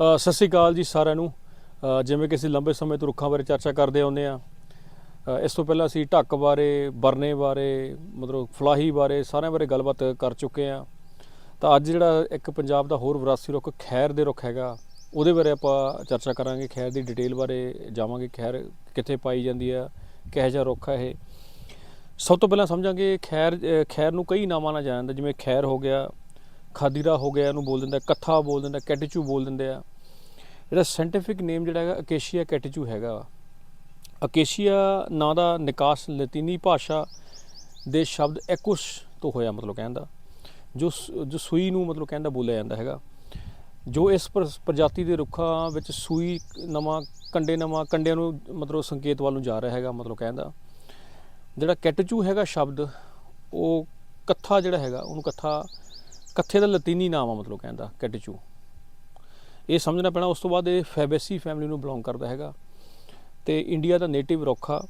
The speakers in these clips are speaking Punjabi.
ਸਤਿ ਸ਼੍ਰੀ ਅਕਾਲ ਜੀ ਸਾਰਿਆਂ ਨੂੰ। ਜਿਵੇਂ ਕਿ ਅਸੀਂ ਲੰਬੇ ਸਮੇਂ ਤੋਂ ਰੁੱਖਾਂ ਬਾਰੇ ਚਰਚਾ ਕਰਦੇ ਆਉਂਦੇ ਆ ਇਸ ਤੋਂ ਪਹਿਲਾਂ ਅਸੀਂ ਢੱਕ ਬਾਰੇ ਬਰਨੇ ਬਾਰੇ, ਮਤਲਬ ਫਲਾਹੀ ਬਾਰੇ ਸਾਰਿਆਂ ਬਾਰੇ ਗੱਲਬਾਤ ਕਰ ਚੁੱਕੇ ਆ ਤਾਂ ਅੱਜ ਜਿਹੜਾ ਇੱਕ ਪੰਜਾਬ ਦਾ ਹੋਰ ਵਿਰਾਸੀ ਰੁੱਖ ਖੈਰ ਦੇ ਰੁੱਖ ਹੈਗਾ, ਉਹਦੇ ਬਾਰੇ ਆਪਾਂ ਚਰਚਾ ਕਰਾਂਗੇ ਖੈਰ ਦੀ ਡਿਟੇਲ ਬਾਰੇ ਜਾਵਾਂਗੇ ਖੈਰ ਕਿੱਥੇ ਪਾਈ ਜਾਂਦੀ ਆ ਕਿਹੋ ਜਿਹਾ ਰੁੱਖ ਹੈ ਇਹ। ਸਭ ਤੋਂ ਪਹਿਲਾਂ ਸਮਝਾਂਗੇ ਖੈਰ ਖੈਰ ਨੂੰ ਕਈ ਨਾਵਾਂ ਨਾਲ ਜਾਣਿਆ ਜਾਂਦਾ ਜਿਵੇਂ ਖੈਰ ਹੋ ਗਿਆ, ਖਾਦੀਰਾ ਹੋ ਗਿਆ, ਇਹਨੂੰ ਬੋਲ ਦਿੰਦਾ ਕੱਥਾ ਬੋਲ ਦਿੰਦਾ ਕੈਟੀਚੂ ਬੋਲ ਦਿੰਦੇ ਆ। ਇਹਦਾ ਸਾਇੰਟੀਫਿਕ ਨੇਮ ਜਿਹੜਾ ਹੈਗਾ ਅਕੇਸ਼ੀਆ ਕੈਟੀਚੂ ਹੈਗਾ ਵਾ। ਅਕੇਸ਼ੀਆ ਨਾਂ ਦਾ ਨਿਕਾਸ ਲਤੀਨੀ ਭਾਸ਼ਾ ਦੇ ਸ਼ਬਦ ਐਕੁਸ ਤੋਂ ਹੋਇਆ ਮਤਲਬ ਕਹਿੰਦਾ ਜੋ ਸ- ਜੋ ਸੂਈ ਨੂੰ ਮਤਲਬ ਕਹਿੰਦਾ ਬੋਲਿਆ ਜਾਂਦਾ ਹੈਗਾ। ਜੋ ਇਸ ਪ੍ਰਜਾਤੀ ਦੇ ਰੁੱਖਾਂ ਵਿੱਚ ਸੂਈ ਨਵਾਂ, ਕੰਡੇ ਨਵਾਂ, ਕੰਡਿਆਂ ਨੂੰ ਮਤਲਬ ਸੰਕੇਤ ਵੱਲ ਨੂੰ ਜਾ ਰਿਹਾ ਹੈਗਾ ਮਤਲਬ ਕਹਿੰਦਾ ਜਿਹੜਾ ਕੈਟਚੂ ਹੈਗਾ ਸ਼ਬਦ, ਉਹ ਕੱਥਾ ਜਿਹੜਾ ਹੈਗਾ, ਉਹਨੂੰ ਕੱਥਾ, ਕੱਥੇ ਦਾ ਲਤੀਨੀ ਨਾਮ ਆ ਮਤਲਬ ਕਹਿੰਦਾ ਕੈਟਚੂ ਇਹ ਸਮਝਣਾ ਪੈਣਾ, ਉਸ ਤੋਂ ਬਾਅਦ ਇਹ ਫੈਬੇਸੀ ਫੈਮਿਲੀ ਨੂੰ ਬਿਲੋਂਗ ਕਰਦਾ ਹੈਗਾ। ਤੇ ਇੰਡੀਆ ਦਾ ਨੇਟਿਵ ਰੁੱਖ ਆ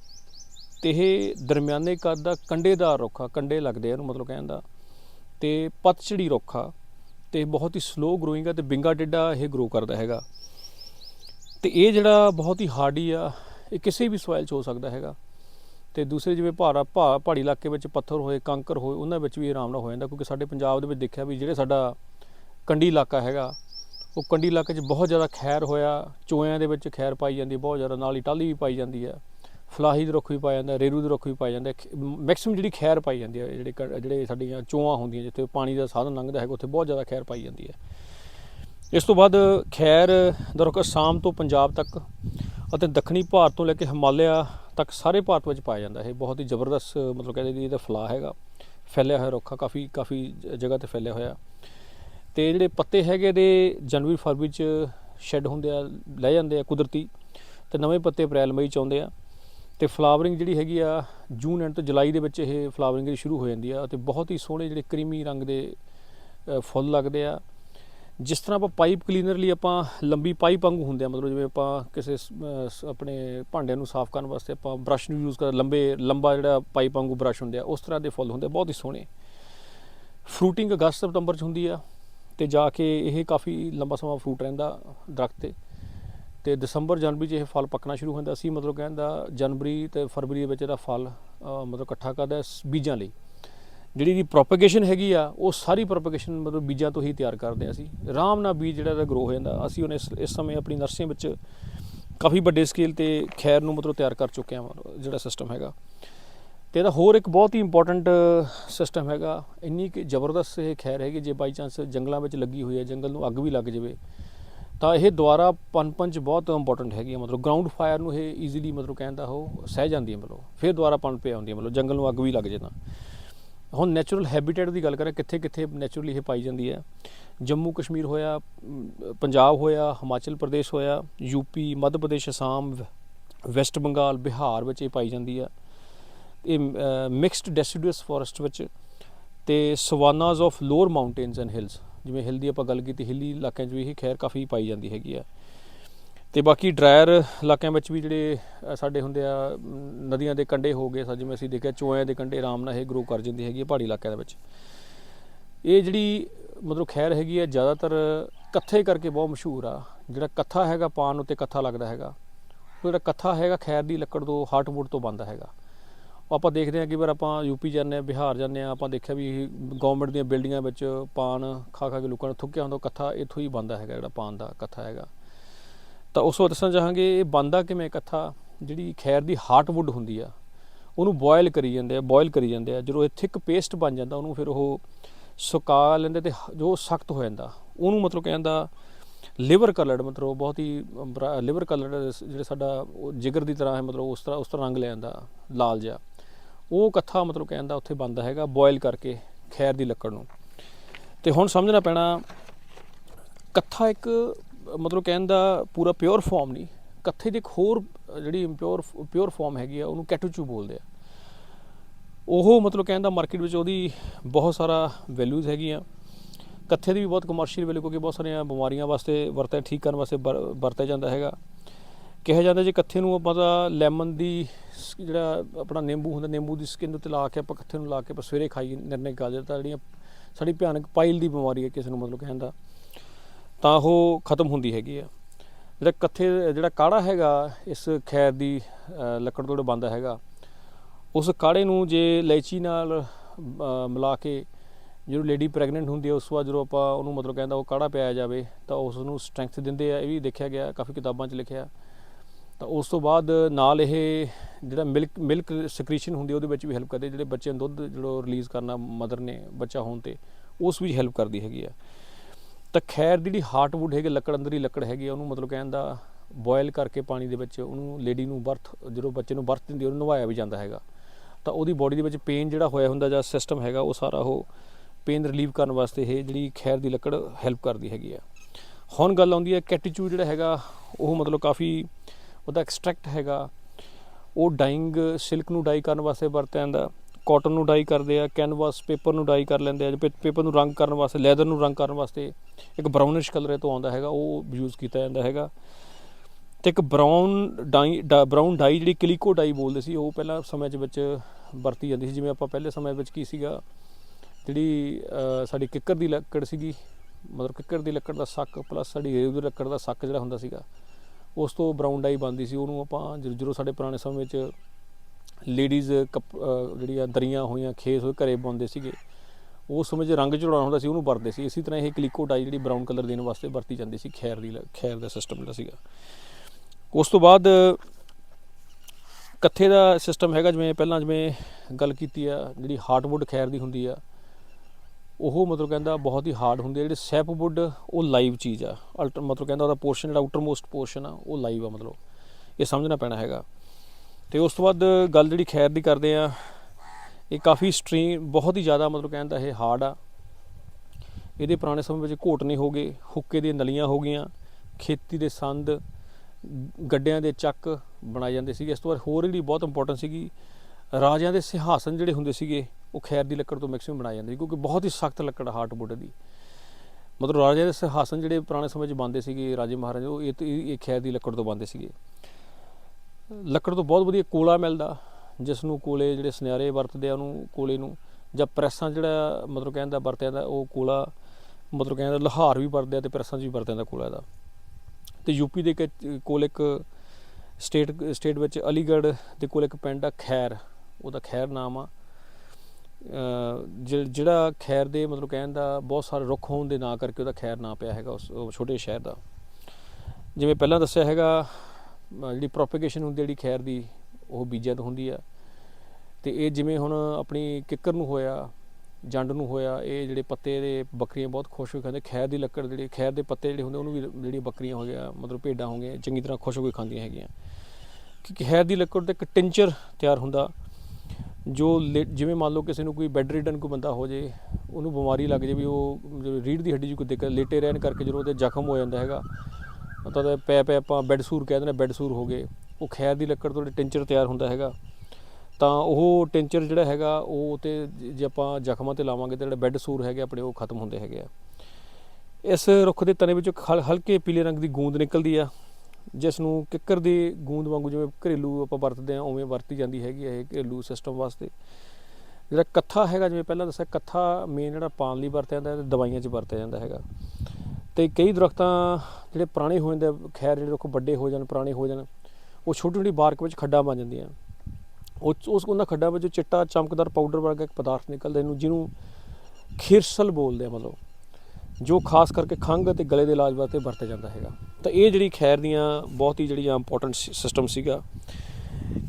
ਤੇ ਇਹ ਦਰਮਿਆਨੇ ਕੱਦ ਦਾ ਕੰਡੇਦਾਰ ਰੁੱਖਾ ਕੰਡੇ ਲੱਗਦੇ ਆ ਇਹਨੂੰ ਮਤਲਬ ਕਹਿੰਦਾ ਤੇ ਪਤਝੜੀ ਰੁੱਖ ਆ ਤੇ ਬਹੁਤ ਹੀ ਸਲੋ ਗਰੋਇੰਗ ਆ ਤੇ ਬਿੰਗਾ ਟਿੱਡਾ ਇਹ ਗਰੋ ਕਰਦਾ ਹੈਗਾ। ਤੇ ਇਹ ਜਿਹੜਾ ਬਹੁਤ ਹੀ ਹਾਰਡੀ ਆ, ਇਹ ਕਿਸੇ ਵੀ ਸੋਇਲ 'ਚ ਹੋ ਸਕਦਾ ਹੈਗਾ। ਤੇ ਦੂਸਰੇ ਜਿਵੇਂ ਭਾਰਾ ਪਹਾ ਪਹਾੜੀ ਇਲਾਕੇ ਵਿੱਚ ਪੱਥਰ ਹੋਏ, ਕੰਕਰ ਹੋਏ, ਉਹਨਾਂ ਵਿੱਚ ਵੀ ਆਰਾਮ ਨਾਲ ਹੋ ਜਾਂਦਾ, ਕਿਉਂਕਿ ਸਾਡੇ ਪੰਜਾਬ ਦੇ ਵਿੱਚ ਦੇਖਿਆ ਵੀ ਜਿਹੜੇ ਸਾਡਾ ਕੰਡੀ ਇਲਾਕਾ ਹੈਗਾ ਉਹ ਕੰਡੀ ਇਲਾਕੇ 'ਚ ਬਹੁਤ ਜ਼ਿਆਦਾ ਖੈਰ ਹੋਇਆ, ਚੋਇਆਂ ਦੇ ਵਿੱਚ ਖੈਰ ਪਾਈ ਜਾਂਦੀ ਹੈ ਬਹੁਤ ਜ਼ਿਆਦਾ ਨਾਲ ਹੀ ਟਾਲੀ ਵੀ ਪਾਈ ਜਾਂਦੀ ਹੈ, ਫਲਾਹੀ ਦੇ ਰੁੱਖ ਵੀ ਪਾਇਆ ਜਾਂਦਾ, ਰੇਰੂ ਦੇ ਰੁੱਖ ਵੀ ਪਾਇਆ ਜਾਂਦਾ ਮੈਕਸਿਮਮ ਜਿਹੜੀ ਖੈਰ ਪਾਈ ਜਾਂਦੀ ਹੈ, ਜਿਹੜੇ ਕ- ਜਿਹੜੇ ਸਾਡੀਆਂ ਚੋਆਂ ਹੁੰਦੀਆਂ, ਜਿੱਥੇ ਪਾਣੀ ਦਾ ਸਾਧਨ ਲੰਘਦਾ ਹੈਗਾ, ਉੱਥੇ ਬਹੁਤ ਜ਼ਿਆਦਾ ਖੈਰ ਪਾਈ ਜਾਂਦੀ ਹੈ। ਇਸ ਤੋਂ ਬਾਅਦ ਖੈਰ ਦਾ ਰੁੱਖ ਅਸਾਮ ਤੋਂ ਪੰਜਾਬ ਤੱਕ ਅਤੇ ਦੱਖਣੀ ਭਾਰਤ ਤੋਂ ਲੈ ਕੇ ਹਿਮਾਲਿਆ ਤੱਕ ਸਾਰੇ ਭਾਰਤ ਵਿੱਚ ਪਾਇਆ ਜਾਂਦਾ ਹੈ ਬਹੁਤ ਹੀ ਜ਼ਬਰਦਸਤ, ਮਤਲਬ ਕਹਿੰਦੇ ਜੀ ਇਹਦਾ ਫਲਾ ਹੈਗਾ, ਫੈਲਿਆ ਹੋਇਆ ਰੁੱਖ ਕਾਫੀ ਕਾਫੀ ਜ- ਜਗ੍ਹਾ ਤੇ ਫੈਲਿਆ ਹੋਇਆ। ਤੇ ਜਿਹੜੇ ਪੱਤੇ ਹੈਗੇ ਦੇ ਜਨਵਰੀ ਫਰਵਰੀ ਚ ਸ਼ੈੱਡ ਹੁੰਦੇ ਆ ਲੈ ਜਾਂਦੇ ਆ ਕੁਦਰਤੀ ਤੇ ਨਵੇਂ ਪੱਤੇ ਅਪ੍ਰੈਲ ਮਈ ਚ ਆਉਂਦੇ ਆ। ਤੇ ਫਲਾਵਰਿੰਗ ਜਿਹੜੀ ਹੈਗੀ ਆ ਜੂਨ ਐਂਡ ਤੋਂ ਜੁਲਾਈ ਦੇ ਵਿੱਚ ਇਹ ਫਲਾਵਰਿੰਗ ਜਿਹੜੀ ਸ਼ੁਰੂ ਹੋ ਜਾਂਦੀ ਆ ਤੇ ਬਹੁਤ ਹੀ ਸੋਹਣੇ ਜਿਹੜੇ ਕਰੀਮੀ ਰੰਗ ਦੇ ਫੁੱਲ ਲੱਗਦੇ ਆ। ਜਿਸ ਤਰ੍ਹਾਂ ਆਪਾਂ ਪਾਈਪ ਕਲੀਨਰ ਲਈ ਆਪਾਂ ਲੰਬੀ ਪਾਈਪ ਵਾਂਗੂ ਹੁੰਦੇ ਆ ਮਤਲਬ ਜਿਵੇਂ ਆਪਾਂ ਕਿਸੇ ਆਪਣੇ ਭਾਂਡਿਆਂ ਨੂੰ ਸਾਫ਼ ਕਰਨ ਵਾਸਤੇ ਆਪਾਂ ਬ੍ਰਸ਼ ਨੂੰ ਯੂਜ਼ ਕਰ ਲੰਬੇ ਲੰਬਾ ਜਿਹੜਾ ਪਾਈਪ ਵਾਂਗੂ ਬ੍ਰਸ਼ ਹੁੰਦੇ ਆ ਉਸ ਤਰ੍ਹਾਂ ਦੇ ਫੁੱਲ ਹੁੰਦੇ ਆ, ਬਹੁਤ ਹੀ ਸੋਹਣੇ। ਫਰੂਟਿੰਗ ਅਗਸਤ ਸਤੰਬਰ ਚ ਹੁੰਦੀ ਆ। ਤੇ ਜਾ ਕੇ ਇਹ ਕਾਫੀ ਲੰਬਾ ਸਮਾਂ ਫਰੂਟ ਰਹਿੰਦਾ ਦਰਖਤ ਤੇ। ਤੇ ਦਸੰਬਰ, ਜਨਵਰੀ ਚ ਇਹ ਫਲ ਪੱਕਣਾ ਸ਼ੁਰੂ ਹੁੰਦਾ ਸੀ ਮਤਲਬ ਕਹਿੰਦਾ ਜਨਵਰੀ ਤੇ ਫਰਵਰੀ ਦੇ ਵਿੱਚ ਇਹਦਾ ਫਲ ਮਤਲਬ ਇਕੱਠਾ ਕਰਦਾ ਬੀਜਾਂ ਲਈ। ਜਿਹੜੀ ਦੀ ਪ੍ਰੋਪਗੇਸ਼ਨ ਹੈਗੀ ਆ, ਉਹ ਸਾਰੀ ਪ੍ਰੋਪਗੇਸ਼ਨ ਮਤਲਬ ਬੀਜਾਂ ਤੋਂ ਹੀ ਤਿਆਰ ਕਰਦੇ ਆ ਅਸੀਂ। ਆਰਾਮ ਨਾਲ ਬੀਜ ਜਿਹੜਾ ਇਹਦਾ ਗਰੋ ਹੋ ਜਾਂਦਾ। ਅਸੀਂ ਹੁਣ ਇਸ ਇਸ ਸਮੇਂ ਆਪਣੀ ਨਰਸਰੀ ਵਿੱਚ ਕਾਫੀ ਵੱਡੇ ਸਕੇਲ ਤੇ ਖੈਰ ਨੂੰ ਮਤਲਬ ਤਿਆਰ ਕਰ ਚੁੱਕੇ ਆ ਜਿਹੜਾ ਸਿਸਟਮ ਹੈਗਾ। ਤੇ ਇਹਦਾ ਹੋਰ ਇੱਕ ਬਹੁਤ ਹੀ ਇੰਪੋਰਟੈਂਟ ਸਿਸਟਮ ਹੈਗਾ। ਇੰਨੀ ਕਿ ਜ਼ਬਰਦਸਤ ਇਹ ਖੈਰ ਹੈਗੀ, ਜੇ ਬਾਈ ਚਾਂਸ ਜੰਗਲਾਂ ਵਿੱਚ ਲੱਗੀ ਹੋਈ ਹੈ, ਜੰਗਲ ਨੂੰ ਅੱਗ ਵੀ ਲੱਗ ਜਾਵੇ, ਤਾਂ ਇਹ ਦੁਆਰਾ ਪਨਪਨ ਚ ਬਹੁਤ ਇੰਪੋਰਟੈਂਟ ਹੈਗੀ ਹੈ। ਮਤਲਬ ਗਰਾਊਂਡ ਫਾਇਰ ਨੂੰ ਇਹ ਈਜ਼ੀਲੀ ਮਤਲਬ ਕਹਿੰਦਾ ਉਹ ਸਹਿ ਜਾਂਦੀ ਹੈ, ਮਤਲਬ ਫਿਰ ਦੁਆਰਾ ਪਨ ਪੇ ਆਉਂਦੀ ਹੈ, ਮਤਲਬ ਜੰਗਲ ਨੂੰ ਅੱਗ ਵੀ ਲੱਗ ਜੇ ਤਾਂ। ਹੁਣ ਨੈਚੁਰਲ ਹੈਬਿਟੇਟ ਦੀ ਗੱਲ ਕਰਾਂ ਕਿੱਥੇ ਕਿੱਥੇ ਨੈਚੁਰਲੀ ਇਹ ਪਾਈ ਜਾਂਦੀ ਹੈ। ਜੰਮੂ ਕਸ਼ਮੀਰ ਹੋਇਆ ਪੰਜਾਬ ਹੋਇਆ, ਹਿਮਾਚਲ ਪ੍ਰਦੇਸ਼ ਹੋਇਆ ਯੂਪੀ ਮੱਧ ਪ੍ਰਦੇਸ਼, ਅਸਾਮ, ਵ- ਵੈਸਟ ਬੰਗਾਲ, ਬਿਹਾਰ ਵਿੱਚ ਇਹ ਪਾਈ ਜਾਂਦੀ ਆ ਇਹ ਮਿਕਸਡ ਡੈਸੀਡੂਅਸ ਫੋਰੈਸਟ ਵਿੱਚ ਤੇ savannas of lower mountains and hills ਜਿਵੇਂ ਹਿਲ ਦੀ ਆਪਾਂ ਗੱਲ ਕੀਤੀ ਹਿੱਲੀ ਇਲਾਕਿਆਂ 'ਚ ਵੀ ਇਹ ਖੈਰ ਕਾਫੀ ਪਾਈ ਜਾਂਦੀ ਹੈਗੀ ਆ। ਤੇ ਬਾਕੀ ਡਰਾਇਰ ਇਲਾਕਿਆਂ ਵਿੱਚ ਵੀ ਜਿਹੜੇ ਸਾਡੇ ਹੁੰਦੇ ਆ ਨਦੀਆਂ ਦੇ ਕੰਢੇ ਹੋ ਗਏ ਜਿਵੇਂ ਅਸੀਂ ਦੇਖਿਆ ਚੋਇਆਂ ਦੇ ਕੰਢੇ ਆਰਾਮ ਨਾਲ ਇਹ ਗਰੋ ਕਰ ਜਾਂਦੀ ਹੈਗੀ ਹੈ ਪਹਾੜੀ ਇਲਾਕਿਆਂ ਦੇ ਵਿੱਚ। ਇਹ ਜਿਹੜੀ ਮਤਲਬ ਖੈਰ ਹੈਗੀ ਹੈ ਜ਼ਿਆਦਾਤਰ ਕੱਥੇ ਕਰਕੇ ਬਹੁਤ ਮਸ਼ਹੂਰ ਆ। ਜਿਹੜਾ ਕੱਥਾ ਹੈਗਾ ਪਾਨ ਉੱਤੇ ਕੱਥਾ ਲੱਗਦਾ ਹੈਗਾ। ਉਹ ਜਿਹੜਾ ਕੱਥਾ ਹੈਗਾ, ਖੈਰ ਦੀ ਲੱਕੜ ਤੋਂ ਹਾਰਟਵੁੱਡ ਤੋਂ ਬਣਦਾ ਹੈਗਾ। ਆਪਾਂ ਦੇਖਦੇ ਹਾਂ ਕਿ ਵਾਰ ਆਪਾਂ ਯੂਪੀ ਜਾਂਦੇ ਹਾਂ, ਬਿਹਾਰ ਜਾਂਦੇ ਹਾਂ, ਆਪਾਂ ਦੇਖਿਆ ਵੀ ਗਵਰਨਮੈਂਟ ਦੀਆਂ ਬਿਲਡਿੰਗਾਂ ਵਿੱਚ ਪਾਨ ਖਾ ਖਾ ਕੇ ਲੋਕਾਂ ਨੇ ਥੁੱਕਿਆ ਹੁੰਦਾ ਕੱਥਾ ਇੱਥੋਂ ਹੀ ਬਣਦਾ ਹੈਗਾ, ਜਿਹੜਾ ਪਾਨ ਦਾ ਕੱਥਾ ਹੈਗਾ। ਤਾਂ ਉਸ ਤੋਂ ਦੱਸਣਾ ਚਾਹਾਂਗੇ, ਇਹ ਬਣਦਾ ਕਿਵੇਂ ਕੱਥਾ? ਜਿਹੜੀ ਖੈਰ ਦੀ ਹਾਰਟਵੁੱਡ ਹੁੰਦੀ ਆ, ਉਹਨੂੰ ਬੋਇਲ ਕਰੀ ਜਾਂਦੇ ਆ ਬੋਇਲ ਕਰੀ ਜਾਂਦੇ ਆ। ਜਦੋਂ ਇਹ ਥਿਕ ਪੇਸਟ ਬਣ ਜਾਂਦਾ, ਉਹਨੂੰ ਫਿਰ ਉਹ ਸੁਕਾ ਲੈਂਦੇ ਤੇ ਜੋ ਸਖਤ ਹੋ ਜਾਂਦਾ। ਉਹਨੂੰ ਮਤਲਬ ਕਹਿੰਦਾ ਲਿਵਰ ਕਲਰਡ ਮਤਲਬ ਬਹੁਤ ਹੀ ਲਿਵਰ ਕਲਰਡ ਜਿਹੜਾ ਸਾਡਾ ਉਹ ਜਿਗਰ ਦੀ ਤਰ੍ਹਾਂ ਹੈ, ਮਤਲਬ ਉਸ ਤਰ੍ਹਾਂ ਉਸ ਤਰ੍ਹਾਂ ਰੰਗ ਲੈ ਜਾਂਦਾ ਲਾਲ ਜਿਹਾ। ਉਹ ਕੱਥਾ ਮਤਲਬ ਕਹਿੰਦਾ ਉੱਥੇ ਬਣਦਾ ਹੈਗਾ ਬੋਇਲ ਕਰਕੇ ਖੈਰ ਦੀ ਲੱਕੜ ਨੂੰ। ਤੇ ਹੁਣ ਸਮਝਣਾ ਪੈਣਾ ਕੱਥਾ ਇੱਕ, ਮਤਲਬ ਕਹਿਣ ਦਾ ਪੂਰਾ ਪਿਓਰ ਫਾਰਮ ਨਹੀਂ ਕੱਥੇ ਦੀ ਇੱਕ ਹੋਰ ਜਿਹੜੀ ਪਿਓਰ ਪਿਓਰ ਫਾਰਮ ਹੈਗੀ ਆ, ਉਹਨੂੰ ਕੈਟੂਚੂ ਬੋਲਦੇ ਆ। ਉਹ ਮਤਲਬ ਕਹਿੰਦਾ ਮਾਰਕੀਟ ਵਿੱਚ ਉਹਦੀ ਬਹੁਤ ਸਾਰਾ ਵੈਲਿਊਜ਼ ਹੈਗੀਆਂ। ਕੱਥੇ ਦੀ ਵੀ ਬਹੁਤ ਕਮਰਸ਼ੀਅਲ ਵੈਲਿਊ ਕਿਉਂਕਿ ਬਹੁਤ ਸਾਰੀਆਂ ਬਿਮਾਰੀਆਂ ਵਾਸਤੇ ਵਰਤਿਆ, ਠੀਕ ਕਰਨ ਵਾਸਤੇ ਵਰ- ਵਰਤਿਆ ਜਾਂਦਾ ਹੈਗਾ। ਕਿਹਾ ਜਾਂਦਾ ਜੇ ਕੱਥੇ ਨੂੰ ਆਪਾਂ ਤਾਂ ਲੈਮਨ ਦੀ ਸ- ਜਿਹੜਾ ਆਪਣਾ ਨਿੰਬੂ ਹੁੰਦਾ ਨਿੰਬੂ ਦੀ ਸਕਿਨ ਉੱਤੇ ਲਾ ਕੇ ਆਪਾਂ ਕੱਥੇ ਨੂੰ ਲਾ ਕੇ ਆਪਾਂ ਸਵੇਰੇ ਖਾਈ ਨਿਰਣੇ ਗਾਜਰ ਤਾਂ ਜਿਹੜੀਆਂ ਸਾਡੀ ਭਿਆਨਕ ਪਾਈਲ ਦੀ ਬਿਮਾਰੀ ਹੈ ਕਿਸੇ ਨੂੰ ਮਤਲਬ ਕਹਿੰਦਾ ਤਾਂ ਉਹ ਖਤਮ ਹੁੰਦੀ ਹੈਗੀ ਆ। ਜਿਹੜਾ ਕੱਥੇ ਜਿਹੜਾ ਕਾੜਾ ਹੈਗਾ ਇਸ ਖੈਰ ਦੀ ਅ, ਲੱਕੜ ਤੋਂ ਜਿਹੜਾ ਬਣਦਾ ਹੈਗਾ ਉਸ ਕਾੜੇ ਨੂੰ ਜੇ ਇਲਾਇਚੀ ਨਾਲ ਅ, ਮਿਲਾ ਕੇ ਜਦੋਂ ਲੇਡੀ ਪ੍ਰੈਗਨੈਂਟ ਹੁੰਦੀ ਹੈ ਉਸ ਤੋਂ ਬਾਅਦ ਜਦੋਂ ਆਪਾਂ ਉਹਨੂੰ ਮਤਲਬ ਕਹਿੰਦਾ ਉਹ ਕਾੜਾ ਪਿਆਇਆ ਜਾਵੇ ਤਾਂ ਉਸ ਨੂੰ ਸਟਰੈਂਥ ਦਿੰਦੇ ਆ। ਇਹ ਵੀ ਦੇਖਿਆ ਗਿਆ ਕਾਫੀ ਕਿਤਾਬਾਂ 'ਚ ਲਿਖਿਆ। ਤਾਂ ਉਸ ਤੋਂ ਬਾਅਦ ਨਾਲ ਇਹ ਜਿਹੜਾ ਮਿਲਕ ਮਿਲਕ ਸਕ੍ਰੀਸ਼ਨ ਹੁੰਦੀ ਉਹਦੇ ਵਿੱਚ ਵੀ ਹੈਲਪ ਕਰਦੀ। ਜਿਹੜੇ ਬੱਚੇ ਨੂੰ ਦੁੱਧ ਜਿਹੜਾ ਰਿਲੀਜ਼ ਕਰਨਾ ਮਦਰ ਨੇ ਬੱਚਾ ਹੋਣ ਤੇ, ਉਸ ਵਿੱਚ ਹੈਲਪ ਕਰਦੀ ਹੈਗੀ ਆ। ਤਾਂ ਖੈਰ ਦੀ ਜਿਹੜੀ ਹਾਰਟਵੁੱਡ ਹੈਗੀ, ਲੱਕੜ ਅੰਦਰ ਹੀ ਲੱਕੜ ਹੈਗੀ ਆ, ਉਹਨੂੰ ਮਤਲਬ ਕਹਿਣ ਦਾ ਬੋਇਲ ਕਰਕੇ ਪਾਣੀ ਦੇ ਵਿੱਚ ਉਹਨੂੰ ਲੇਡੀ ਨੂੰ ਬਰਥ ਜਦੋਂ ਬੱਚੇ ਨੂੰ ਬਰਥ ਦਿੰਦੀ ਉਹਨੂੰ ਨਵਾਇਆ ਵੀ ਜਾਂਦਾ ਹੈਗਾ। ਤਾਂ ਉਹਦੀ ਬੋਡੀ ਦੇ ਵਿੱਚ ਪੇਨ ਜਿਹੜਾ ਹੋਇਆ ਹੁੰਦਾ ਜਾਂ ਸਿਸਟਮ ਹੈਗਾ, ਉਹ ਸਾਰਾ ਉਹ ਪੇਨ ਰਿਲੀਵ ਕਰਨ ਵਾਸਤੇ ਇਹ ਜਿਹੜੀ ਖੈਰ ਦੀ ਲੱਕੜ ਹੈਲਪ ਕਰਦੀ ਹੈਗੀ ਆ। ਹੁਣ ਗੱਲ ਆਉਂਦੀ ਹੈ ਕੈਟੀਚੂ ਜਿਹੜਾ ਹੈਗਾ, ਉਹ ਮਤਲਬ ਕਾਫੀ ਉਹਦਾ ਐਕਸਟ੍ਰੈਕਟ ਹੈਗਾ। ਉਹ ਡਾਈਂਗ ਸਿਲਕ ਨੂੰ ਡਾਈ ਕਰਨ ਵਾਸਤੇ ਵਰਤਿਆ ਜਾਂਦਾ। ਕਾਟਨ ਨੂੰ ਡਾਈ ਕਰਦੇ ਆ ਕੈਨਵਸ ਪੇਪਰ ਨੂੰ ਡਾਈ ਕਰ ਲੈਂਦੇ ਆ। ਪੇਪਰ ਨੂੰ ਰੰਗ ਕਰਨ ਵਾਸਤੇ ਲੈਦਰ ਨੂੰ ਰੰਗ ਕਰਨ ਵਾਸਤੇ ਇੱਕ ਬਰਾਊਨਿਸ਼ ਕਲਰ ਇਹ ਤੋਂ ਆਉਂਦਾ ਹੈਗਾ, ਉਹ ਯੂਜ਼ ਕੀਤਾ ਜਾਂਦਾ ਹੈਗਾ। ਤੇ ਇੱਕ ਬਰਾਊਨ ਡਾਈ ਬਰਾਊਨ ਡਾਈ ਜਿਹੜੀ ਕਲੀਕੋ ਡਾਈ ਬੋਲਦੇ ਸੀ, ਉਹ ਪਹਿਲਾਂ ਸਮੇਂ 'ਚ ਵਿੱਚ ਵਰਤੀ ਜਾਂਦੀ ਸੀ। ਜਿਵੇਂ ਆਪਾਂ ਪਹਿਲੇ ਸਮੇਂ ਵਿੱਚ ਕੀ ਸੀਗਾ, ਜਿਹੜੀ ਸਾਡੀ ਕਿੱਕਰ ਦੀ ਲੱਕੜ ਸੀਗੀ, ਮਤਲਬ ਕਿੱਕਰ ਦੀ ਲੱਕੜ ਦਾ ਸੱਕ ਪਲੱਸ ਸਾਡੀ ਰੇਵ ਦੀ ਲੱਕੜ ਦਾ ਸੱਕ ਜਿਹੜਾ ਹੁੰਦਾ ਸੀਗਾ ਉਸ ਤੋਂ ਬਰਾਊਨ ਡਾਈ ਬਣਦੀ ਸੀ, ਉਹਨੂੰ ਆਪਾਂ ਜਦੋਂ ਜਦੋਂ ਸਾਡੇ ਪੁਰਾਣੇ ਸਮੇਂ ਵਿੱਚ ਲੇਡੀਜ਼ ਕੱਪ ਜਿਹੜੀਆਂ ਦਰੀਆਂ ਹੋਈਆਂ ਖੇਸ ਹੋਏ, ਘਰੇ ਪਾਉਂਦੇ ਸੀਗੇ, ਉਸ ਸਮੇਂ 'ਚ ਰੰਗ ਚੜਾਉਣਾ ਹੁੰਦਾ ਸੀ, ਉਹਨੂੰ ਵਰਤਦੇ ਸੀ। ਇਸੇ ਤਰ੍ਹਾਂ ਇਹ ਕਲੀਕੋ ਡਾਈ ਜਿਹੜੀ ਬਰਾਊਨ ਕਲਰ ਦੇਣ ਵਾਸਤੇ ਵਰਤੀ ਜਾਂਦੀ ਸੀ, ਖੈਰ ਦੀ ਖੈਰ ਦਾ ਸਿਸਟਮ ਜਿਹੜਾ ਸੀਗਾ। ਉਸ ਤੋਂ ਬਾਅਦ ਕੱਥੇ ਦਾ ਸਿਸਟਮ ਹੈਗਾ, ਜਿਵੇਂ ਪਹਿਲਾਂ ਜਿਵੇਂ ਗੱਲ ਕੀਤੀ ਆ, ਜਿਹੜੀ ਹਾਰਡਵੁੱਡ ਖੈਰ ਦੀ ਹੁੰਦੀ ਆ ਉਹ ਮਤਲਬ ਕਹਿੰਦਾ ਬਹੁਤ ਹੀ ਹਾਰਡ ਹੁੰਦੇ ਆ, ਜਿਹੜੇ ਸੈਪਵੁੱਡ ਉਹ ਲਾਈਵ ਚੀਜ਼ ਆ। ਅਲਟਰ ਮਤਲਬ ਕਹਿੰਦਾ ਉਹਦਾ ਪੋਰਸ਼ਨ ਜਿਹੜਾ ਆਊਟਰਮੋਸਟ ਪੋਰਸ਼ਨ ਆ, ਉਹ ਲਾਈਵ ਆ ਮਤਲਬ। ਇਹ ਸਮਝਣਾ ਪੈਣਾ ਹੈਗਾ। ਤੇ ਉਸ ਤੋਂ ਬਾਅਦ ਗੱਲ ਜਿਹੜੀ ਖੈਰ ਦੀ ਕਰਦੇ ਆ, ਇਹ ਕਾਫੀ ਸਟ੍ਰੀਮ ਬਹੁਤ ਹੀ ਜ਼ਿਆਦਾ ਮਤਲਬ ਕਹਿੰਦਾ ਇਹ ਹਾਰਡ ਆ। ਇਹਦੇ ਪੁਰਾਣੇ ਸਮੇਂ ਵਿੱਚ ਘੋਟਨੇ ਹੋ ਗਏ, ਹੁੱਕੇ ਦੀਆਂ ਨਲੀਆਂ ਹੋ ਗਈਆਂ, ਖੇਤੀ ਦੇ ਸੰਦ, ਗੱਡਿਆਂ ਦੇ ਚੱਕ ਬਣਾਏ ਜਾਂਦੇ ਸੀਗੇ। ਇਸ ਤੋਂ ਬਾਅਦ ਹੋਰ ਜਿਹੜੀ ਬਹੁਤ ਇੰਪੋਰਟੈਂਟ ਸੀਗੀ, ਰਾਜਿਆਂ ਦੇ ਸਿਹਾਸਨ ਜਿਹੜੇ ਹੁੰਦੇ ਸੀਗੇ ਉਹ ਖੈਰ ਦੀ ਲੱਕੜ ਤੋਂ ਮੈਕਸਿਮਮ ਬਣਾਈ ਜਾਂਦੀ ਸੀ, ਕਿਉਂਕਿ ਬਹੁਤ ਹੀ ਸਖਤ ਲੱਕੜ ਹਾਰਟਵੁੱਡ ਦੀ। ਮਤਲਬ ਰਾਜੇ ਦੇ ਸਿਹਾਸਨ ਜਿਹੜੇ ਪੁਰਾਣੇ ਸਮੇਂ 'ਚ ਬੰਦੇ ਸੀਗੇ ਰਾਜੇ ਮਹਾਰਾਜੇ, ਉਹ ਇਹ ਇਹ ਖੈਰ ਦੀ ਲੱਕੜ ਤੋਂ ਬਣਦੇ ਸੀਗੇ। ਲੱਕੜ ਤੋਂ ਬਹੁਤ ਵਧੀਆ ਕੋਲਾ ਮਿਲਦਾ ਜਿਸ ਨੂੰ ਕੋਲੇ ਜਿਹੜੇ ਸੁਨਿਆਰੇ ਵਰਤਦੇ ਆ ਉਹਨੂੰ, ਕੋਲੇ ਨੂੰ, ਜਾਂ ਪ੍ਰੈਸਾਂ ਜਿਹੜਾ ਮਤਲਬ ਕਹਿੰਦਾ ਵਰਤਿਆ ਦਾ ਉਹ ਕੋਲਾ ਮਤਲਬ ਕਹਿੰਦਾ ਲੋਹਾਰ ਵੀ ਵਰਤਦੇ ਆ ਤੇ ਪ੍ਰੈਸਾਂ 'ਚ ਵੀ ਵਰਤਿਆ ਜਾਂਦਾ ਕੋਲਾ ਦਾ ਤੇ ਯੂਪੀ ਦੇ ਇੱਕ- ਕੋਲ ਇੱਕ ਸਟੇਟ ਸਟੇਟ ਵਿੱਚ ਅਲੀਗੜ੍ਹ ਦੇ ਕੋਲ ਇੱਕ ਪਿੰਡ ਆ ਖੈਰ, ਉਹਦਾ ਖੈਰ ਨਾਮ ਆ। ਜਿਹੜਾ ਖੈਰ ਦੇ ਮਤਲਬ ਕਹਿਣ ਦਾ ਬਹੁਤ ਸਾਰੇ ਰੁੱਖ ਹੋਣ ਦੇ ਨਾਂ ਕਰਕੇ ਉਹਦਾ ਖੈਰ ਨਾਂ ਪਿਆ ਹੈਗਾ ਉਸ ਛੋਟੇ ਸ਼ਹਿਰ ਦਾ। ਜਿਵੇਂ ਪਹਿਲਾਂ ਦੱਸਿਆ ਹੈਗਾ ਜਿਹੜੀ ਪ੍ਰੋਪੇਗੇਸ਼ਨ ਹੁੰਦੀ ਜਿਹੜੀ ਖੈਰ ਦੀ, ਉਹ ਬੀਜਾਂ ਤੋਂ ਹੁੰਦੀ ਆ। ਤੇ ਇਹ ਜਿਵੇਂ ਹੁਣ ਆਪਣੀ ਕਿੱਕਰ ਨੂੰ ਹੋਇਆ, ਜੰਡ ਨੂੰ ਹੋਇਆ, ਇਹ ਜਿਹੜੇ ਪੱਤੇ ਦੇ ਬੱਕਰੀਆਂ ਬਹੁਤ ਖੁਸ਼ ਹੋ ਕੇ ਖਾਂਦੇ। ਖੈਰ ਦੀ ਲੱਕੜ ਜਿਹੜੀ, ਖੈਰ ਦੇ ਪੱਤੇ ਜਿਹੜੇ ਹੁੰਦੇ, ਉਹਨੂੰ ਵੀ ਜਿਹੜੀਆਂ ਬੱਕਰੀਆਂ ਹੋ ਗਿਆ ਮਤਲਬ ਭੇਡਾਂ ਹੋ ਗਈਆਂ, ਚੰਗੀ ਤਰ੍ਹਾਂ ਖੁਸ਼ ਹੋ ਕੇ ਖਾਂਦੀਆਂ ਹੈਗੀਆਂ। ਕਿ ਖੈਰ ਦੀ ਲੱਕੜ ਤੇ ਇੱਕ ਟਿੰਚਰ ਤਿਆਰ ਹੁੰਦਾ। ਜੋ ਲੇ- ਜਿਵੇਂ ਮੰਨ ਲਓ ਕਿਸੇ ਨੂੰ ਕੋਈ ਬੈੱਡ ਰੀਡਨ ਕੋਈ ਬੰਦਾ ਹੋ ਜੇ, ਉਹਨੂੰ ਬਿਮਾਰੀ ਲੱਗ ਜੇ ਵੀ ਉਹ ਜਦੋਂ ਰੀੜ ਦੀ ਹੱਡੀ 'ਚ ਕੋਈ ਦਿੱਕਤ, ਲੇਟੇ ਰਹਿਣ ਕਰਕੇ ਜਦੋਂ ਉਹਦੇ ਜ਼ਖਮ ਹੋ ਜਾਂਦਾ ਹੈਗਾ, ਤਾਂ ਪੈ ਪੈ ਆਪਾਂ ਬੈੱਡ ਸੂਰ ਕਹਿ ਦਿੰਦੇ ਬੈੱਡ ਸੂਰ ਹੋ ਗਏ, ਉਹ ਖੈਰ ਦੀ ਲੱਕੜ ਤੋਂ ਟਿੰਚਰ ਤਿਆਰ ਹੁੰਦਾ ਹੈਗਾ, ਤਾਂ ਉਹ ਟਿੰਚਰ ਜਿਹੜਾ ਹੈਗਾ, ਉਹ ਤੇ ਜੇ ਆਪਾਂ ਜ਼ਖਮਾਂ ਤੇ ਲਾਵਾਂਗੇ ਤਾਂ ਜਿਹੜੇ ਬੈੱਡ ਸੂਰ ਹੈਗੇ ਆਪਣੇ ਉਹ ਖਤਮ ਹੁੰਦੇ ਹੈਗੇ ਆ। ਇਸ ਰੁੱਖ ਦੇ ਤਣੇ ਵਿੱਚੋਂ ਹਲ- ਹਲਕੇ ਪੀਲੇ ਰੰਗ ਦੀ ਗੂੰਦ ਨਿਕਲਦੀ ਆ। ਜਿਸ ਨੂੰ ਕਿੱਕਰ ਦੀ ਗੂੰਦ ਵਾਂਗੂ ਜਿਵੇਂ ਘਰੇਲੂ ਆਪਾਂ ਵਰਤਦੇ ਆ ਉਵੇਂ ਵਰਤੀ ਜਾਂਦੀ ਹੈਗੀ ਇਹ ਘਰੇਲੂ ਸਿਸਟਮ ਵਾਸਤੇ। ਜਿਹੜਾ ਕੱਥਾ ਹੈਗਾ ਜਿਵੇਂ ਪਹਿਲਾਂ ਦੱਸਿਆ ਕੱਥਾ ਮੇਨ ਜਿਹੜਾ ਪਾਣ ਲਈ ਵਰਤਿਆ ਜਾਂਦਾ ਤੇ ਦਵਾਈਆਂ 'ਚ ਵਰਤਿਆ ਜਾਂਦਾ ਹੈਗਾ। ਤੇ ਕਈ ਦਰਖਤਾਂ ਜਿਹੜੇ ਪੁਰਾਣੇ ਹੋ ਜਾਂਦੇ ਆ, ਖੈਰ ਜਿਹੜੇ ਰੁੱਖ ਵੱਡੇ ਹੋ ਜਾਣ ਪੁਰਾਣੇ ਹੋ ਜਾਣ ਉਹ ਛੋਟੀ ਛੋਟੀ ਬਾਰਕ ਵਿੱਚ ਖੱਡਾਂ ਬਣ ਜਾਂਦੀਆਂ। ਉਸ ਉਸ ਉਹਨਾਂ ਖੱਡਾਂ ਵਿੱਚੋਂ ਚਿੱਟਾ ਚਮਕਦਾਰ ਪਾਊਡਰ ਵਰਗਾ ਇੱਕ ਪਦਾਰਥ ਨਿਕਲਦਾ ਇਹਨੂੰ ਜਿਹਨੂੰ ਖਿਰਸਲ ਬੋਲਦੇ ਆ ਮਤਲਬ ਜੋ ਖਾਸ ਕਰਕੇ ਖੰਘ ਅਤੇ ਗਲੇ ਦੇ ਇਲਾਜ ਵਾਸਤੇ ਵਰਤਿਆ ਜਾਂਦਾ ਹੈਗਾ। ਤਾਂ ਇਹ ਜਿਹੜੀ ਖੈਰ ਦੀਆਂ ਬਹੁਤ ਹੀ ਜਿਹੜੀਆਂ ਇੰਪੋਰਟੈਂਟ ਸਿਸਟਮ ਸੀਗਾ,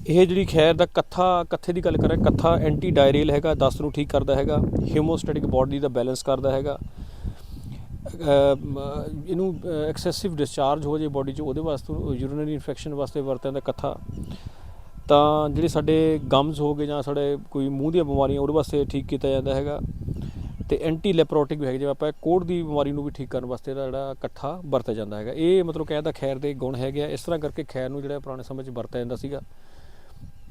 ਇਹ ਜਿਹੜੀ ਖੈਰ ਦਾ ਕੱਥਾ, ਕੱਥੇ ਦੀ ਗੱਲ ਕਰਾਂ, ਕੱਥਾ ਐਂਟੀ ਡਾਇਰੀਅਲ ਹੈਗਾ ਦਸਤ ਨੂੰ ਠੀਕ ਕਰਦਾ ਹੈਗਾ ਹੀਮੋਸਟੈਟਿਕ ਬਾਡੀ ਦਾ ਬੈਲੈਂਸ ਕਰਦਾ ਹੈਗਾ ਇਹਨੂੰ ਐਕਸੈਸਿਵ ਡਿਸਚਾਰਜ ਹੋ ਜੇ ਬਾਡੀ 'ਚ, ਉਹਦੇ ਵਾਸਤੇ ਯੂਰੀਨਰੀ ਇਨਫੈਕਸ਼ਨ ਵਾਸਤੇ ਵਰਤਿਆ ਜਾਂਦਾ ਕੱਥਾ। ਤਾਂ ਜਿਹੜੇ ਸਾਡੇ ਗਮਸ ਹੋ ਗਏ ਜਾਂ ਸਾਡੇ ਕੋਈ ਮੂੰਹ ਦੀਆਂ ਬਿਮਾਰੀਆਂ, ਉਹਦੇ ਵਾਸਤੇ ਠੀਕ ਕੀਤਾ ਜਾਂਦਾ ਹੈਗਾ। ਤੇ ਐਂਟੀ ਲੈਪਰੋਟਿਕ ਵੀ ਹੈਗੇ, ਜਿਵੇਂ ਆਪਾਂ ਕੋੜ ਦੀ ਬਿਮਾਰੀ ਨੂੰ ਵੀ ਠੀਕ ਕਰਨ ਵਾਸਤੇ ਇਹਦਾ ਜਿਹੜਾ ਇਕੱਠਾ ਵਰਤਿਆ ਜਾਂਦਾ ਹੈਗਾ। ਇਹ ਮਤਲਬ ਕਹਿੰਦਾ ਖੈਰ ਦੇ ਗੁਣ ਹੈਗੇ ਆ। ਇਸ ਤਰ੍ਹਾਂ ਕਰਕੇ ਖੈਰ ਨੂੰ ਜਿਹੜਾ ਪੁਰਾਣੇ ਸਮੇਂ 'ਚ ਵਰਤਿਆ ਜਾਂਦਾ ਸੀਗਾ।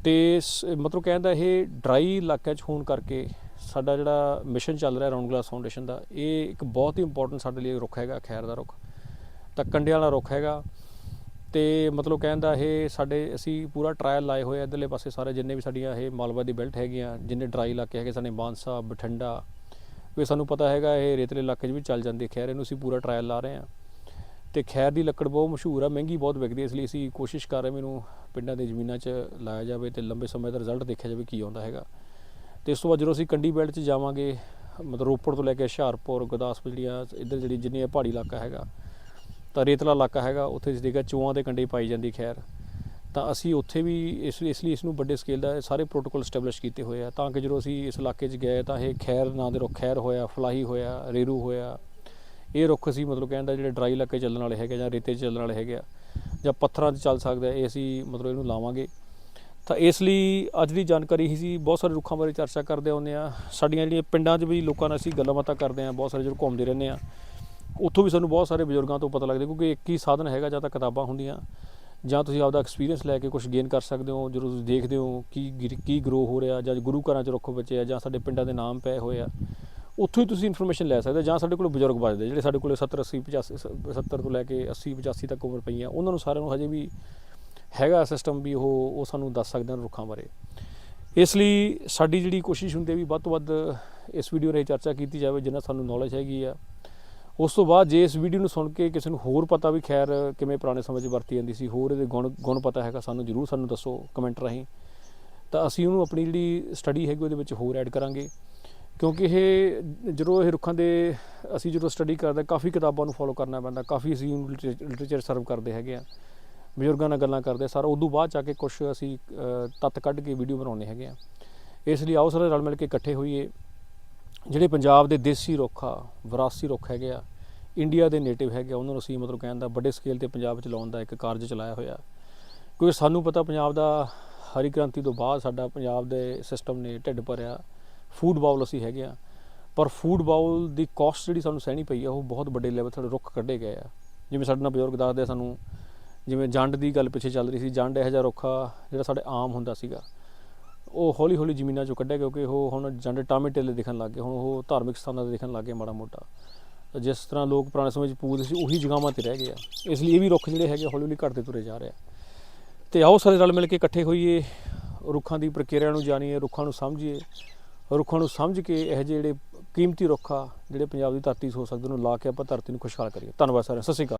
ਤੇ ਸ- ਮਤਲਬ ਕਹਿੰਦਾ ਇਹ ਡਰਾਈ ਇਲਾਕਿਆਂ 'ਚ ਹੋਣ ਕਰਕੇ ਸਾਡਾ ਜਿਹੜਾ ਮਿਸ਼ਨ ਚੱਲ ਰਿਹਾ ਰਾਉਂਡ ਗਲਾਸ ਫਾਊਂਡੇਸ਼ਨ ਦਾ, ਇਹ ਇੱਕ ਬਹੁਤ ਹੀ ਇੰਪੋਰਟੈਂਟ ਸਾਡੇ ਲਈ ਰੁੱਖ ਹੈਗਾ, ਖੈਰ ਦਾ ਰੁੱਖ। ਤਾਂ ਕੰਡਿਆਂ ਵਾਲਾ ਰੁੱਖ ਹੈਗਾ। ਤੇ ਮਤਲਬ ਕਹਿੰਦਾ ਇਹ ਸਾਡੇ, ਅਸੀਂ ਪੂਰਾ ਟਰਾਇਲ ਲਾਏ ਹੋਏ ਆ। ਇਧਰਲੇ ਪਾਸੇ ਸਾਰੇ ਜਿੰਨੇ ਵੀ ਸਾਡੀਆਂ ਇਹ ਮਾਲਵਾ ਦੀ ਬੈਲਟ ਹੈਗੀਆਂ, ਜਿੰਨੇ ਡਰਾਈ ਇਲਾਕੇ ਹੈਗੇ, ਸਾਡੇ ਮਾਨਸਾ, ਬਠਿੰਡਾ ਵੀ ਸਾਨੂੰ ਪਤਾ ਹੈਗਾ ਇਹ ਰੇਤਲੇ ਇਲਾਕੇ 'ਚ ਵੀ ਚੱਲ ਜਾਂਦੇ ਖੈਰ ਇਹਨੂੰ ਅਸੀਂ ਪੂਰਾ ਟਰਾਇਲ ਲਾ ਰਹੇ ਹਾਂ। ਤੇ ਖੈਰ ਦੀ ਲੱਕੜ ਬਹੁਤ ਮਸ਼ਹੂਰ ਆ ਮਹਿੰਗੀ ਬਹੁਤ ਵਿਕਦੀ ਹੈ, ਇਸ ਲਈ ਅਸੀਂ ਕੋਸ਼ਿਸ਼ ਕਰ ਰਹੇ ਮੈਨੂੰ ਪਿੰਡਾਂ ਦੇ ਜ਼ਮੀਨਾਂ 'ਚ ਲਾਇਆ ਜਾਵੇ ਤੇ ਲੰਬੇ ਸਮੇਂ ਦਾ ਰਿਜ਼ਲਟ ਦੇਖਿਆ ਜਾਵੇ ਕੀ ਆਉਂਦਾ ਹੈਗਾ। ਤੇ ਇਸ ਤੋਂ ਬਾਅਦ ਜਦੋਂ ਅਸੀਂ ਕੰਡੀ ਬੈਲਟ 'ਚ ਜਾਵਾਂਗੇ ਮਤਲਬ ਰੋਪੜ ਤੋਂ ਲੈ ਕੇ ਹੁਸ਼ਿਆਰਪੁਰ ਗੁਰਦਾਸਪੁਰ ਜਿਹੜੀਆਂ ਇੱਧਰ ਜਿਹੜੀ ਜਿੰਨੀ ਇਹ ਪਹਾੜੀ ਇਲਾਕਾ ਹੈਗਾ ਤਾਂ ਰੇਤਲਾ ਇਲਾਕਾ ਹੈਗਾ ਉੱਥੇ ਜਿਹੜਾ ਚੂਆਂ ਦੇ ਕੰਡੇ ਪਾਈ ਜਾਂਦੀ ਖੈਰ। ਤਾਂ ਅਸੀਂ ਉੱਥੇ ਵੀ ਇਸ ਇਸ ਲਈ ਇਸ ਨੂੰ ਵੱਡੇ ਸਕੇਲ ਦਾ ਸਾਰੇ ਪ੍ਰੋਟੋਕੋਲ ਸਟੈਬਲਿਸ਼ ਕੀਤੇ ਹੋਏ ਆ। ਤਾਂ ਕਿ ਜਦੋਂ ਅਸੀਂ ਇਸ ਇਲਾਕੇ 'ਚ ਗਏ ਤਾਂ ਇਹ ਖੈਰ ਨਾਂ ਦੇ ਰੁੱਖ ਖੈਰ ਹੋਇਆ, ਫਲਾਹੀ ਹੋਇਆ, ਰੇਰੂ ਹੋਇਆ। ਇਹ ਰੁੱਖ ਅਸੀਂ ਮਤਲਬ ਕਹਿੰਦਾ ਜਿਹੜੇ ਡਰਾਈ ਇਲਾਕੇ ਚੱਲਣ ਵਾਲੇ ਹੈਗੇ ਜਾਂ ਰੇਤੇ 'ਚ ਚੱਲਣ ਵਾਲੇ ਹੈਗੇ ਆ ਜਾਂ ਪੱਥਰਾਂ 'ਚ ਚੱਲ ਸਕਦਾ ਇਹ ਅਸੀਂ ਮਤਲਬ ਇਹਨੂੰ ਲਾਵਾਂਗੇ। ਤਾਂ ਇਸ ਲਈ ਅੱਜ ਦੀ ਜਾਣਕਾਰੀ ਹੀ ਸੀ, ਬਹੁਤ ਸਾਰੇ ਰੁੱਖਾਂ ਬਾਰੇ ਚਰਚਾ ਕਰਦੇ ਆਉਂਦੇ ਆ। ਸਾਡੀਆਂ ਜਿਹੜੀਆਂ ਪਿੰਡਾਂ 'ਚ ਵੀ ਲੋਕਾਂ ਨਾਲ ਅਸੀਂ ਗੱਲਾਂ ਬਾਤਾਂ ਕਰਦੇ ਆ, ਬਹੁਤ ਸਾਰੇ ਜਦੋਂ ਘੁੰਮਦੇ ਰਹਿੰਦੇ ਆ, ਉੱਥੋਂ ਵੀ ਸਾਨੂੰ ਬਹੁਤ ਸਾਰੇ ਬਜ਼ੁਰਗਾਂ ਤੋਂ ਪਤਾ ਲੱਗਦਾ ਕਿਉਂਕਿ ਇੱਕ ਹੀ ਸਾਧਨ ਹੈਗਾ ਜਾਂ ਤਾਂ ਕਿਤਾਬਾਂ ਹੁੰਦੀਆਂ। ਜਾਂ ਤੁਸੀਂ ਆਪਦਾ ਐਕਸਪੀਰੀਅੰਸ ਲੈ ਕੇ ਕੁਝ ਗੇਨ ਕਰ ਸਕਦੇ ਹੋ, ਜਦੋਂ ਤੁਸੀਂ ਦੇਖਦੇ ਹੋ ਕੀ ਗਿਰ- ਕੀ ਗਰੋ ਹੋ ਰਿਹਾ ਜਾਂ ਗੁਰੂ ਘਰਾਂ 'ਚ ਰੁੱਖ ਬਚੇ ਆ ਜਾਂ ਸਾਡੇ ਪਿੰਡਾਂ ਦੇ ਨਾਮ ਪਏ ਹੋਏ ਆ, ਉੱਥੋਂ ਹੀ ਤੁਸੀਂ ਇਨਫੋਰਮੇਸ਼ਨ ਲੈ ਸਕਦੇ ਜਾਂ ਸਾਡੇ ਕੋਲ ਬਜ਼ੁਰਗ ਬਚਦੇ ਜਿਹੜੇ ਸਾਡੇ ਕੋਲ 70 80 85 70 ਤੋਂ ਲੈ ਕੇ 80 85 ਤੱਕ ਉਮਰ ਪਈ ਆ, ਉਹਨਾਂ ਨੂੰ ਸਾਰਿਆਂ ਨੂੰ ਹਜੇ ਵੀ ਹੈਗਾ ਸਿਸਟਮ ਵੀ ਉਹ ਉਹ ਸਾਨੂੰ ਦੱਸ ਸਕਦੇ ਹਨ ਰੁੱਖਾਂ ਬਾਰੇ। ਇਸ ਲਈ ਸਾਡੀ ਜਿਹੜੀ ਕੋਸ਼ਿਸ਼ ਹੁੰਦੀ ਹੈ ਵੀ ਵੱਧ ਤੋਂ ਵੱਧ ਇਸ ਵੀਡੀਓ ਰਾਹੀਂ ਚਰਚਾ ਕੀਤੀ ਜਾਵੇ, ਜਿੰਨਾ ਸਾਨੂੰ ਨੌਲੇਜ ਹੈਗੀ ਆ ਉਸ ਤੋਂ ਬਾਅਦ ਜੇ ਇਸ ਵੀਡੀਓ ਨੂੰ ਸੁਣ ਕੇ ਕਿਸੇ ਨੂੰ ਹੋਰ ਪਤਾ ਵੀ ਖੈਰ ਕਿਵੇਂ ਪੁਰਾਣੇ ਸਮੇਂ 'ਚ ਵਰਤੀ ਜਾਂਦੀ ਸੀ, ਹੋਰ ਇਹਦੇ ਗੁਣ ਗੁਣ ਪਤਾ ਹੈਗਾ, ਸਾਨੂੰ ਜਰੂਰ ਸਾਨੂੰ ਦੱਸੋ ਕਮੈਂਟ ਰਾਹੀਂ। ਤਾਂ ਅਸੀਂ ਉਹਨੂੰ ਆਪਣੀ ਜਿਹੜੀ ਸਟੱਡੀ ਹੈਗੀ ਉਹਦੇ ਵਿੱਚ ਹੋਰ ਐਡ ਕਰਾਂਗੇ। ਕਿਉਂਕਿ ਇਹ ਜਦੋਂ ਇਹ ਰੁੱਖਾਂ ਦੇ, ਅਸੀਂ ਜਦੋਂ ਸਟੱਡੀ ਕਰਦੇ, ਕਾਫੀ ਕਿਤਾਬਾਂ ਨੂੰ ਫੋਲੋ ਕਰਨਾ ਪੈਂਦਾ, ਕਾਫੀ ਅਸੀਂ ਲਿਟਰੇਚਰ ਸਰਵ ਕਰਦੇ ਹੈਗੇ ਆ। ਬਜ਼ੁਰਗਾਂ ਨਾਲ ਗੱਲਾਂ ਕਰਦੇ, ਸਾਰਾ ਉਦੋਂ ਬਾਅਦ ਜਾ ਕੇ ਕੁਝ ਅਸੀਂ ਤੱਤ ਕੱਢ ਕੇ ਵੀਡੀਓ ਬਣਾਉਂਦੇ ਹੈਗੇ ਆ। ਇਸ ਲਈ ਆਓ ਸਾਰੇ ਰਲ ਮਿਲ ਕੇ ਇਕੱਠੇ ਹੋਈਏ। ਜਿਹੜੇ ਪੰਜਾਬ ਦੇ ਦੇਸੀ ਰੁੱਖ ਆ ਵਿਰਾਸਤੀ ਰੁੱਖ ਹੈਗੇ ਆ ਇੰਡੀਆ ਦੇ ਨੇਟਿਵ ਹੈਗੇ ਆ, ਉਹਨਾਂ ਨੂੰ ਅਸੀਂ ਮਤਲਬ ਕਹਿਣ ਦਾ ਵੱਡੇ ਸਕੇਲ ਤੇ ਪੰਜਾਬ ਵਿੱਚ ਲਾਉਣ ਦਾ ਇੱਕ ਕਾਰਜ ਚਲਾਇਆ ਹੋਇਆ। ਕਿਉਂਕਿ ਸਾਨੂੰ ਪਤਾ ਪੰਜਾਬ ਦਾ ਹਰੀ ਕ੍ਰਾਂਤੀ ਤੋਂ ਬਾਅਦ ਸਾਡਾ ਪੰਜਾਬ ਦੇ ਸਿਸਟਮ ਨੇ ਢਿੱਡ ਭਰਿਆ ਫੂਡ ਬਾਉਲ ਅਸੀਂ ਹੈਗੇ ਆ। ਪਰ ਫੂਡ ਬਾਉਲ ਦੀ ਕਾਸਟ ਜਿਹੜੀ ਸਾਨੂੰ ਸਹਿਣੀ ਪਈ ਆ ਉਹ ਬਹੁਤ ਵੱਡੇ ਲੈਵਲ ਤੇ ਰੁੱਖ ਕੱਢੇ ਗਏ ਆ। ਜਿਵੇਂ ਸਾਡੇ ਨਾਲ ਬਜ਼ੁਰਗ ਦੱਸਦੇ ਆ ਸਾਨੂੰ ਜਿਵੇਂ ਜੰਡ ਦੀ ਗੱਲ ਪਿੱਛੇ ਚੱਲ ਰਹੀ ਸੀ ਜੰਡ ਇਹੋ ਜਿਹਾ ਰੁੱਖ ਆ ਜਿਹੜਾ ਸਾਡੇ ਆਮ ਹੁੰਦਾ ਸੀਗਾ। ਉਹ ਹੌਲੀ ਹੌਲੀ ਜ਼ਮੀਨਾਂ ਚੋਂ ਕੱਢਿਆ ਕਿਉਂਕਿ ਉਹ ਹੁਣ ਜੰਡ ਟਾਮੇ ਟੇਲੇ ਦਿਖਣ ਲੱਗ ਗਏ, ਹੁਣ ਉਹ ਧਾਰਮਿਕ ਸਥਾਨਾਂ ਤੇ ਦਿਖਣ ਲੱਗ ਗਏ ਮਾੜਾ ਮੋਟਾ। ਤਾਂ ਜਿਸ ਤਰ੍ਹਾਂ ਲੋਕ ਪੁਰਾਣੇ ਸਮੇਂ 'ਚ ਪੂਜਦੇ ਸੀ, ਉਹੀ ਜਗ੍ਹਾਵਾਂ ਤੇ ਰਹਿ ਗਏ ਆ। ਇਸ ਲਈ ਇਹ ਵੀ ਰੁੱਖ ਜਿਹੜੇ ਹੈਗੇ ਹੌਲੀ ਹੌਲੀ ਘਟਦੇ ਤੁਰੇ ਜਾ ਰਹੇ ਆ। ਤੇ ਆਓ ਸਾਰੇ ਰਲ ਮਿਲ ਕੇ ਇਕੱਠੇ ਹੋਈਏ, ਰੁੱਖਾਂ ਦੀ ਪ੍ਰਕਿਰਿਆ ਨੂੰ ਜਾਣੀਏ, ਰੁੱਖਾਂ ਨੂੰ ਸਮਝੀਏ। ਰੁੱਖਾਂ ਨੂੰ ਸਮਝ ਕੇ ਇਹ ਜਿਹੇ ਜਿਹੜੇ ਕੀਮਤੀ ਰੁੱਖ ਆ, ਜਿਹੜੇ ਪੰਜਾਬ ਦੀ ਧਰਤੀ 'ਚ ਹੋ ਸਕਦੇ ਉਹਨੂੰ ਲਾ ਕੇ ਆਪਾਂ ਧਰਤੀ ਨੂੰ ਖੁਸ਼ਹਾਲ ਕਰੀਏ। ਧੰਨਵਾਦ ਸਾਰਿਆਂ ਸਤਿ ਸ਼੍ਰੀ ਅਕਾਲ।